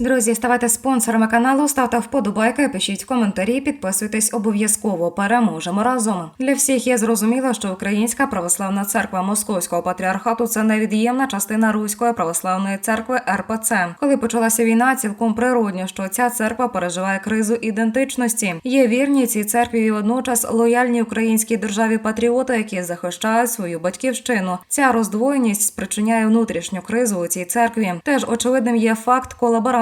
Друзі, ставайте спонсорами каналу, ставте вподобайки, пишіть коментарі, підписуйтесь обов'язково. Переможемо разом. Для всіх є зрозуміло, що Українська православна церква Московського патріархату це невід'ємна частина Руської православної церкви РПЦ. Коли почалася війна, цілком природньо, що ця церква переживає кризу ідентичності. Є вірні цій церкві і водночас лояльні українській державі патріоти, які захищають свою батьківщину. Ця роздвоєність спричиняє внутрішню кризу у цій церкві. Теж очевидним є факт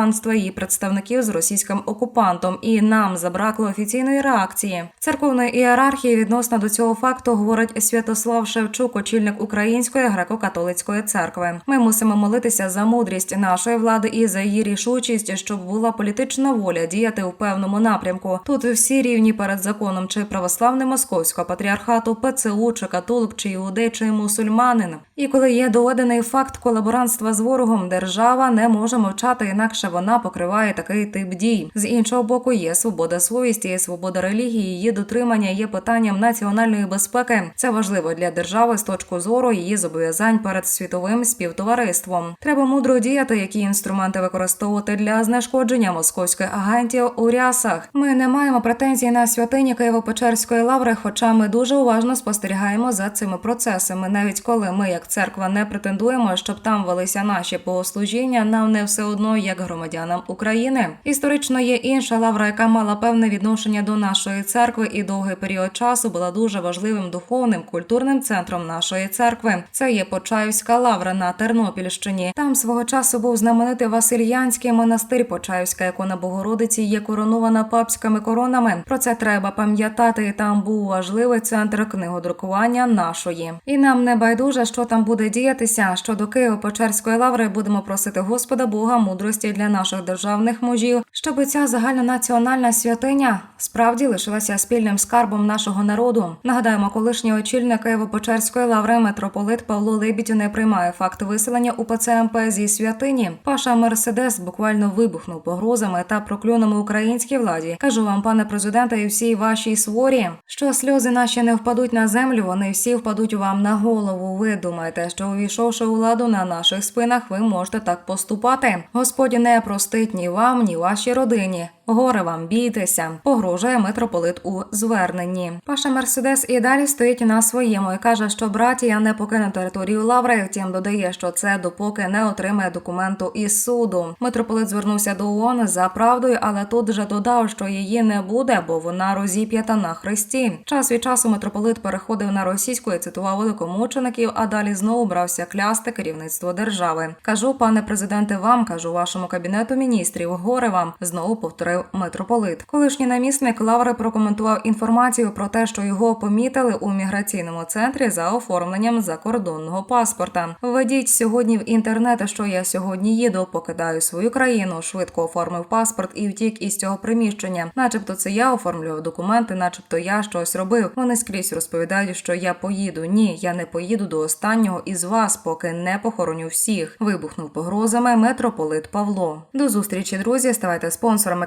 колаборантства її представників з російським окупантом, і нам забракло офіційної реакції. Церковної ієрархії відносно до цього факту говорить Святослав Шевчук, очільник Української греко-католицької церкви. Ми мусимо молитися за мудрість нашої влади і за її рішучість, щоб була політична воля діяти у певному напрямку. Тут всі рівні перед законом, чи православний московського патріархату, ПЦУ, чи католик, чи іудей, чи мусульманин. І коли є доведений факт колаборантства з ворогом, держава не може мовчати, інакше вона покриває такий тип дій. З іншого боку, є свобода совісті, свобода релігії, її дотримання є питанням національної безпеки. Це важливо для держави з точки зору її зобов'язань перед світовим співтовариством. Треба мудро діяти, які інструменти використовувати для знешкодження московських агентів у рясах. Ми не маємо претензій на святині Києво-Печерської лаври, хоча ми дуже уважно спостерігаємо за цими процесами. Навіть коли ми, як церква, не претендуємо, щоб там велися наші богослужіння, нам не все одно як громадянам України. Історично є інша лавра, яка мала певне відношення до нашої церкви, і довгий період часу була дуже важливим духовним культурним центром нашої церкви. Це є Почаївська лавра на Тернопільщині. Там свого часу був знаменитий Васильянський монастир. Почаївська ікона Богородиці є коронована папськими коронами. Про це треба пам'ятати. Там був важливий центр книгодрукування нашої. І нам не байдуже, що там буде діятися. Щодо Києво-Печерської лаври будемо просити Господа Бога мудрості для наших державних мужів, щоб ця загальнонаціональна святиня справді лишилася спільним скарбом нашого народу. Нагадаємо, колишній очільник Києво-Печерської лаври митрополит Павло Либідь не приймає факт виселення УПЦ МП зі святині. Паша Мерседес буквально вибухнув погрозами та прокльонами українській владі. Кажу вам, пане президенте, і всій вашій сворі, що сльози наші не впадуть на землю, вони всі впадуть вам на голову. Ви думаєте, що увійшовши у ладу на наших спинах, ви можете так поступати? Господь не простить ні вам, ні вашій родині. Горе вам, бійтеся, погрожує митрополит у зверненні. Паша Мерседес і далі стоїть на своєму і каже, що братія не покине територію Лаври. Втім, додає, що це допоки не отримає документу із суду. Митрополит звернувся до ООН за правдою, але тут же додав, що її не буде, бо вона розіп'ята на хресті. Час від часу митрополит переходив на російську і цитував великомучеників, а далі знову брався клясти керівництво держави. Кажу, пане президенте, вам кажу вашому кабінету міністрів. Горе вам знову повторив митрополит. Колишній намісник Лаври прокоментував інформацію про те, що його помітили у міграційному центрі за оформленням закордонного паспорта. Введіть сьогодні в інтернет, що я сьогодні їду, покидаю свою країну. Швидко оформив паспорт і втік із цього приміщення. Начебто, це я оформлював документи, начебто я щось робив. Вони скрізь розповідають, що я поїду. Ні, я не поїду до останнього із вас, поки не похороню всіх. Вибухнув погрозами митрополит Павло. До зустрічі, друзі. Ставайте спонсорами